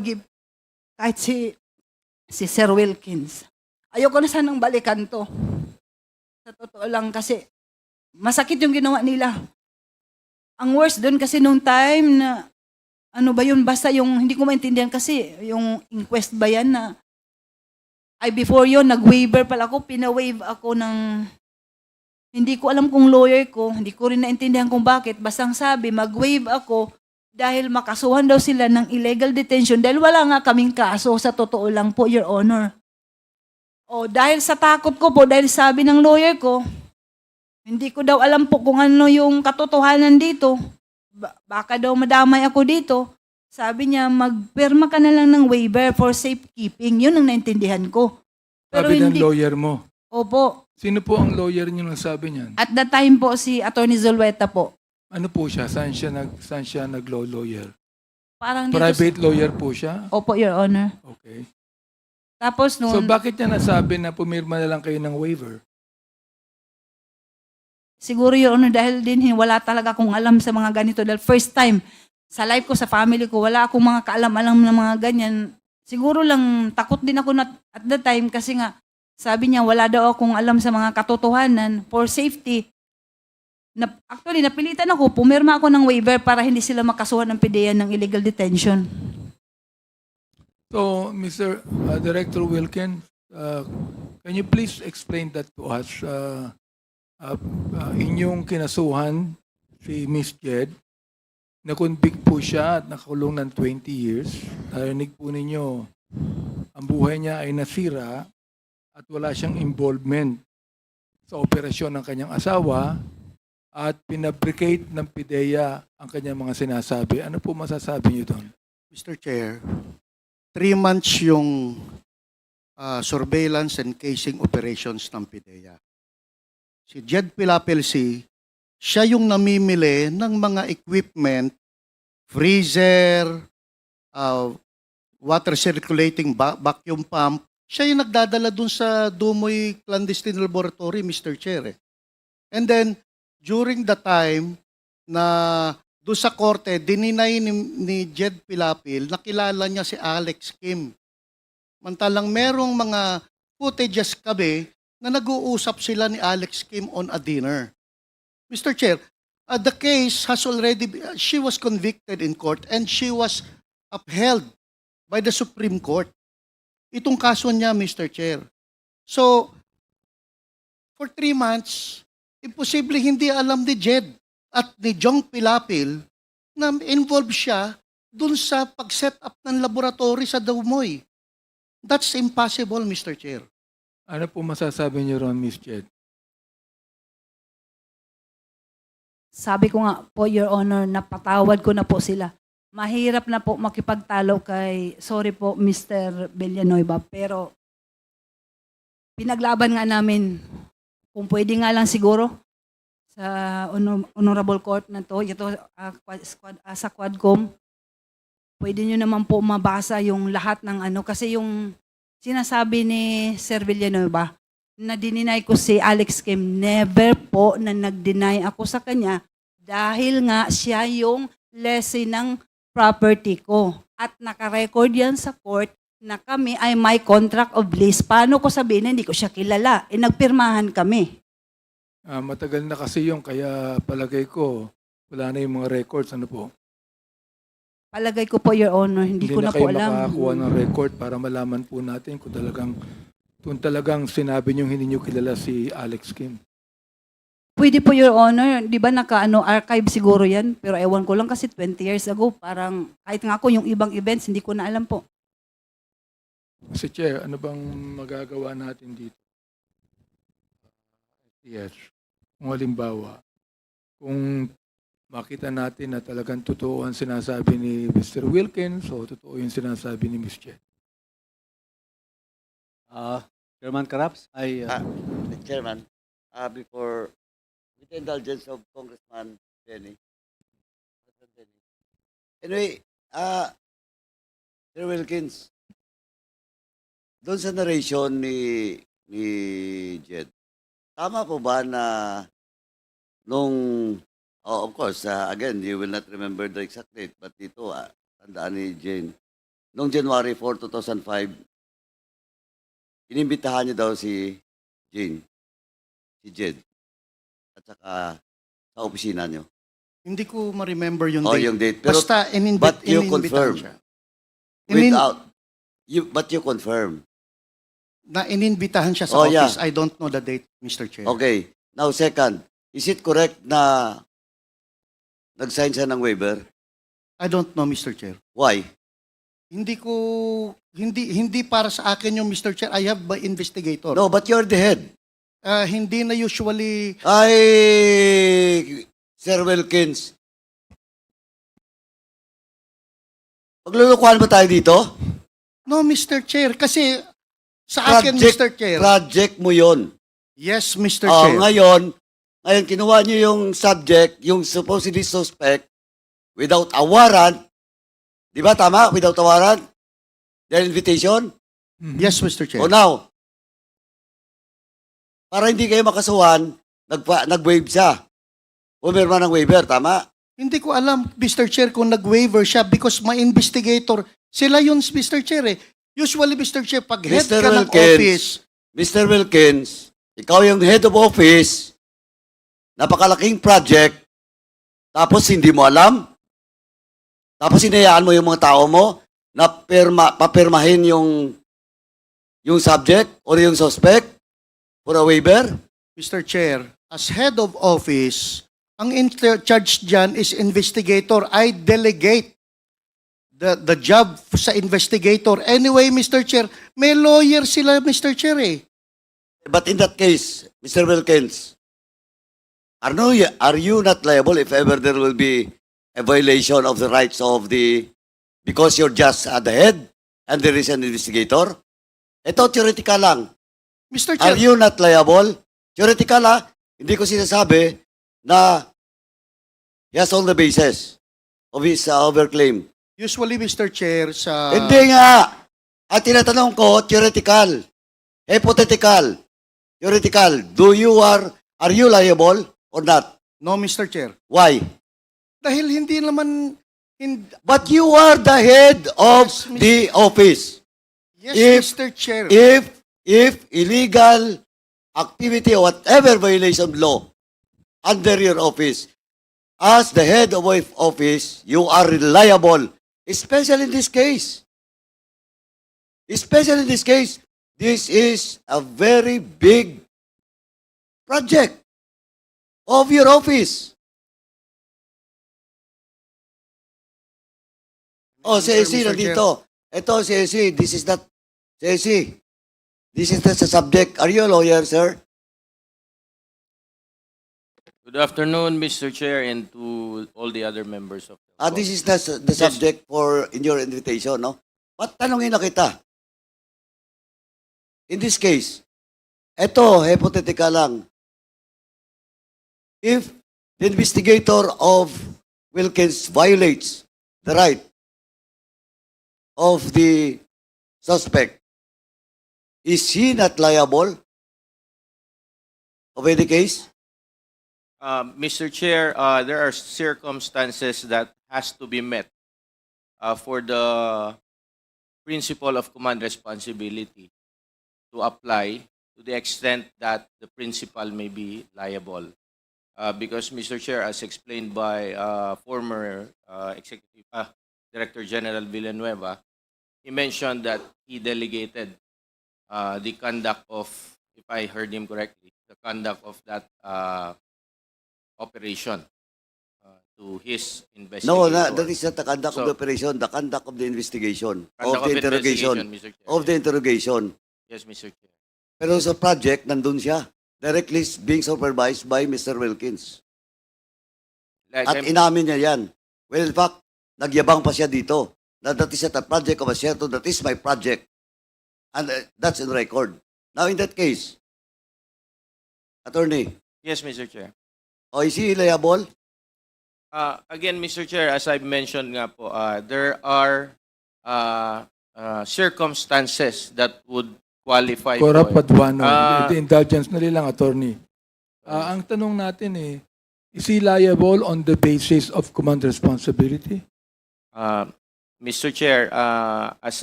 give kahit si si Sir Wilkins. Ayoko na sanang balikan to. Sa totoo lang kasi masakit yung ginawa nila. Ang worst doon kasi nung time na ano ba yun, basta yung hindi ko maintindihan kasi yung inquest ba yan na ay before yun, nag-waiver pala ako, pina-waive ako ng hindi ko alam kung lawyer ko, hindi ko rin naintindihan kung bakit. Basta ang sabi, mag-waive ako dahil makasuhan daw sila ng illegal detention dahil wala nga kaming kaso sa totoo lang po, Your Honor. O dahil sa takot ko po, dahil sabi ng lawyer ko, hindi ko daw alam po kung ano yung katotohanan dito. Ba- baka daw madamay ako dito. Sabi niya, magpirma ka na lang ng waiver for safekeeping. Yun ang naintindihan ko. Pero Sabi ng hindi. lawyer mo. Opo. Sino po ang lawyer niyo nang sabi niyan? At that time po, si Attorney Zulueta po. Ano po siya? Saan siya nag saan siya nag-law lawyer? Parang dito Private lawyer po siya? Opo, Your Honor. Okay. Tapos noon, So bakit niya nasabi na pumirma na lang kayo ng waiver? siguro Your Honor, dahil din hin- wala talaga akong alam sa mga ganito. Dahil first time, sa life ko, sa family ko, wala akong mga kaalam-alam ng mga ganyan. Siguro lang, takot din ako na, at that time kasi nga, sabi niya, wala daw akong alam sa mga katotohanan for safety. Na, actually, napilitan ako, pumirma ako ng waiver para hindi sila makasuhan ng PDEA ng illegal detention. So, Mr. uh, Director Wilkin, uh, can you please explain that to us? Uh, uh, uh, inyong kinasuhan si Miss Jed, na-convict po siya at nakakulong ng 20 years. Narinig po ninyo, ang buhay niya ay nasira at wala siyang involvement sa operasyon ng kanyang asawa at pinabricate ng PIDEA ang kanyang mga sinasabi. Ano po masasabi niyo doon? Mr. Chair, three months yung ah, surveillance and casing operations ng PIDEA. Si Jed Pilapelsi, siya yung namimili ng mga equipment, freezer, ah, water circulating vacuum pump. Siya yung nagdadala dun sa Dumoy Clandestine Laboratory, Mr. Chair. eh. And then, during the time na doon sa korte, dininay ni, ni Jed Pilapil, nakilala niya si Alex Kim. Mantalang merong mga footages kami na nag-uusap sila ni Alex Kim on a dinner. Mr. Chair, uh, the case has already, be- she was convicted in court and she was upheld by the Supreme Court. Itong kaso niya, Mr. Chair. So, for three months, imposible hindi alam ni Jed at ni Jong Pilapil na involved siya dun sa pag-set up ng laboratory sa Dumoy. That's impossible, Mr. Chair. Ano po masasabi niyo ron, Miss Jed? Sabi ko nga po, Your Honor, napatawad ko na po sila. Mahirap na po makipagtalo kay, sorry po, Mr. Villanueva, pero pinaglaban nga namin, kung pwede nga lang siguro, sa honor- honorable court na to, ito quad- squad- ah, sa Quadcom, pwede nyo naman po mabasa yung lahat ng ano, kasi yung sinasabi ni Sir Villanueva, na dininay ko si Alex Kim, never po na nag-deny ako sa kanya dahil nga siya yung lessee ng property ko. At nakarecord yan sa court na kami ay may contract of lease. Paano ko sabihin na hindi ko siya kilala? Eh, nagpirmahan kami. Ah, matagal na kasi yung kaya palagay ko wala na yung mga records. Ano po? Palagay ko po, Your Honor, hindi, ko na, po kayo alam. makakuha ng record para malaman po natin kung talagang kung talagang sinabi niyo hindi niyo kilala si Alex Kim. Pwede po, Your Honor. Di ba naka-ano, archive siguro yan? Pero ewan ko lang kasi 20 years ago, parang kahit nga ako yung ibang events, hindi ko na alam po. Mr. Chair, ano bang magagawa natin dito? Yes. Kung halimbawa, kung makita natin na talagang totoo ang sinasabi ni Mr. Wilkins o totoo yung sinasabi ni Ms. Jet. Uh, Chairman Karaps, I, uh, Ah, Mr. Chairman, uh, before, with the indulgence of Congressman Denny. Anyway, uh, Sir Wilkins, doon sa narration ni, ni Jed, tama po ba na nung, oh, of course, uh, again, you will not remember the exact date, but dito, uh, tandaan ni Jane, noong January 4, 2005, inimbitahan niyo daw si Jane, si Jed, at saka sa opisina niyo. Hindi ko ma-remember yung Oh, date. yung date. Pero Basta ininbit, but you confirm. siya. Without, you, but you confirm. Na ininbitahan siya sa Oh, yeah. office. I don't know the date, Mr. Chair. Okay. Now, second, is it correct na nag-sign siya ng waiver? I don't know, Mr. Chair. Why? Hindi ko hindi hindi para sa akin yung Mr. Chair. I have my investigator. No, but you're the head. Ah, hindi na usually Ay, Sir Wilkins. Maglulukuhan ba tayo dito? No, Mr. Chair, kasi sa akin, Project- Mr. Chair. Project mo yon. Yes, Mr. Oh, Chair. ngayon, ngayon kinuha niyo yung subject, yung supposedly suspect, without a warrant. Di ba tama? Without a warrant? Their invitation? Yes, Mr. Chair. O now, para hindi kayo makasuhan, nagpa, nag-waive siya. Pumirma ng waiver, tama? Hindi ko alam, Mr. Chair, kung nag-waiver siya because my investigator, sila yun, Mr. Chair eh. Usually, Mr. Chair, pag head Mr. ka ng Wilkins. office, Mr. Wilkins, ikaw yung head of office, napakalaking project, tapos hindi mo alam, tapos hinayaan mo yung mga tao mo na perma, papirmahin yung yung subject or yung suspect for a waiver? Mr. Chair, as head of office, ang in charge dyan is investigator. I delegate the the job sa investigator. Anyway, Mr. Chair, may lawyer sila, Mr. Chair eh. But in that case, Mr. Wilkins, are, no, are you not liable if ever there will be a violation of the rights of the, because you're just at the head and there is an investigator? Ito, theoretical lang. Mr. Are Chair, you not liable? Theoretical ha, hindi ko sinasabi na he has all the bases of his uh, overclaim. Usually, Mr. Chair, sa... hindi nga. At tinatanong ko, theoretical. Hypothetical. Theoretical. Do you are, are you liable or not? No, Mr. Chair. Why? Dahil hindi naman... Hin, But you are the head of Yes, Mr. the office. yes, If- Mr. Chair. If, if illegal activity or whatever violation of law under your office, as the head of your office, you are reliable, especially in this case. Especially in this case, this is a very big project of your office. Oh, si. AC nandito. Ito, si AC, this is not, si AC, this is not the subject. Are you a lawyer, sir? Good afternoon, Mr. Chair, and to all the other members of the Ah, this is not the subject for in your invitation, no? But tanongin na kita. In this case, eto, hypothetical lang. If the investigator of Wilkins violates the right of the suspect, is he not liable of any case? Uh, Mr. Chair, uh, there are circumstances that has to be met uh, for the principle of command responsibility to apply to the extent that the principal may be liable. Uh, because, Mr. Chair, as explained by uh, former uh, Executive uh, Director General Villanueva, he mentioned that he delegated uh, the conduct of, if I heard him correctly, the conduct of that uh, operation uh, to his investigator. No, na, that is not the conduct of So- the operation, the conduct of the investigation, of the interrogation, investigation, Mr. Chair. of the interrogation. Yes, Mr. Chair. Pero sa project, nandun siya. Directly being supervised by Mr. Wilkins. Like At I'm- inamin niya yan. Well, in fact, nagyabang pa siya dito. Na that is not a project of a Sherto, that is my project. And uh, that's in record. Now, in that case, attorney, yes, Mr. Chair. O is he liable? Uh, again, Mr. Chair, as I've mentioned nga po, uh, there are uh, uh, circumstances that would qualify Corrupt po. Paduano. Ah. the indulgence na nilang attorney. Ah, ang tanong natin eh, is he liable on the basis of command responsibility? Uh, Mr. Chair, uh, as